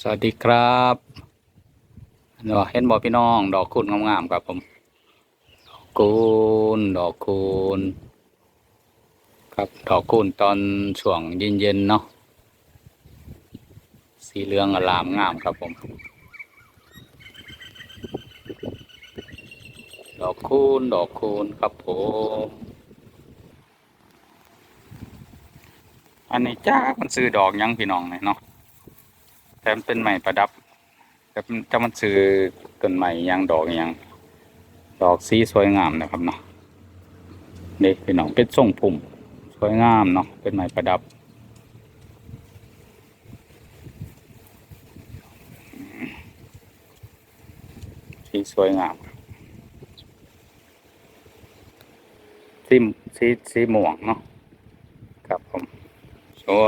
สวัสดีครับเนาะเห็นบ่พี่น้อง ดอกคูณงามๆครับผมดอกคูณดอกคูณครับดอกคูณตอนช่วงเย็นๆเนาะสีเหลืองอลามงามครับผม ดอกคูณดอกคูณครับผมอันนี้จ้ามันซื้อดอกยังพี่น้องเนี่ยเนาะ แต่มันเป็นไม้ประดับแต่มันแต่มันซื้อต้นไม้ยังดอกยังดอกสีสวยงามนะครับเนาะนี่พี่น้องเป็นทรงพุ่มสวยงามเนาะเป็นไม้ประดับ สีสวยงามสีสีสีม่วงเนาะครับผม สว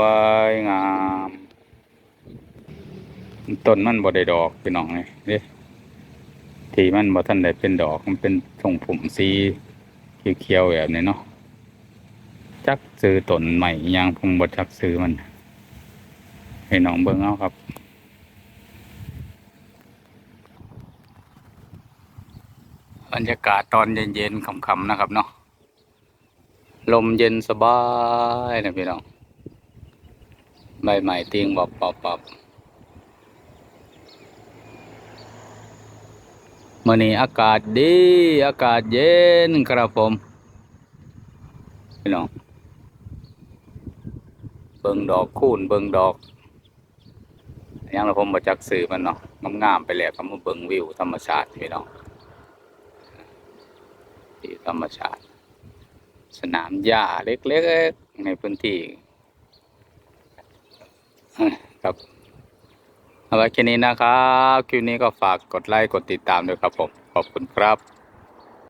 ยงาม ต้นมันบ่ได้ดอกพี่น้องนี่เด้ที่มันบ่ทันได้เป็นดอกมันเป็นทรงผมสีเขียวๆแบบนี้เนาะจักซื้อต้นใหม่ยังผมบ่จักซื้อมันให้น้องเบิ่งเอาครับบรรยากาศตอนเย็นๆค่ำๆนะครับเนาะลมเย็นสบายนะพี่น้องใบใหม่เติงบอบๆบ มื่อนี้อากาศดี อากาศเย็นครับผมพี่น้องเบิ่งดอกคูณเบิ่งดอกอยังเราผมมาจักสื่อมันเนาะงามๆไปแล้วก็มาเบิ่งวิวธรรมชาติพี่น้องที่ธรรมชาติ สนามหญ้าเล็กๆในพื้นที่ครับ เอาไว้แค่นี้นะครับ คลิปนี้ก็ฝากกดไลค์ กดติดตามด้วยครับผม ขอบคุณครับ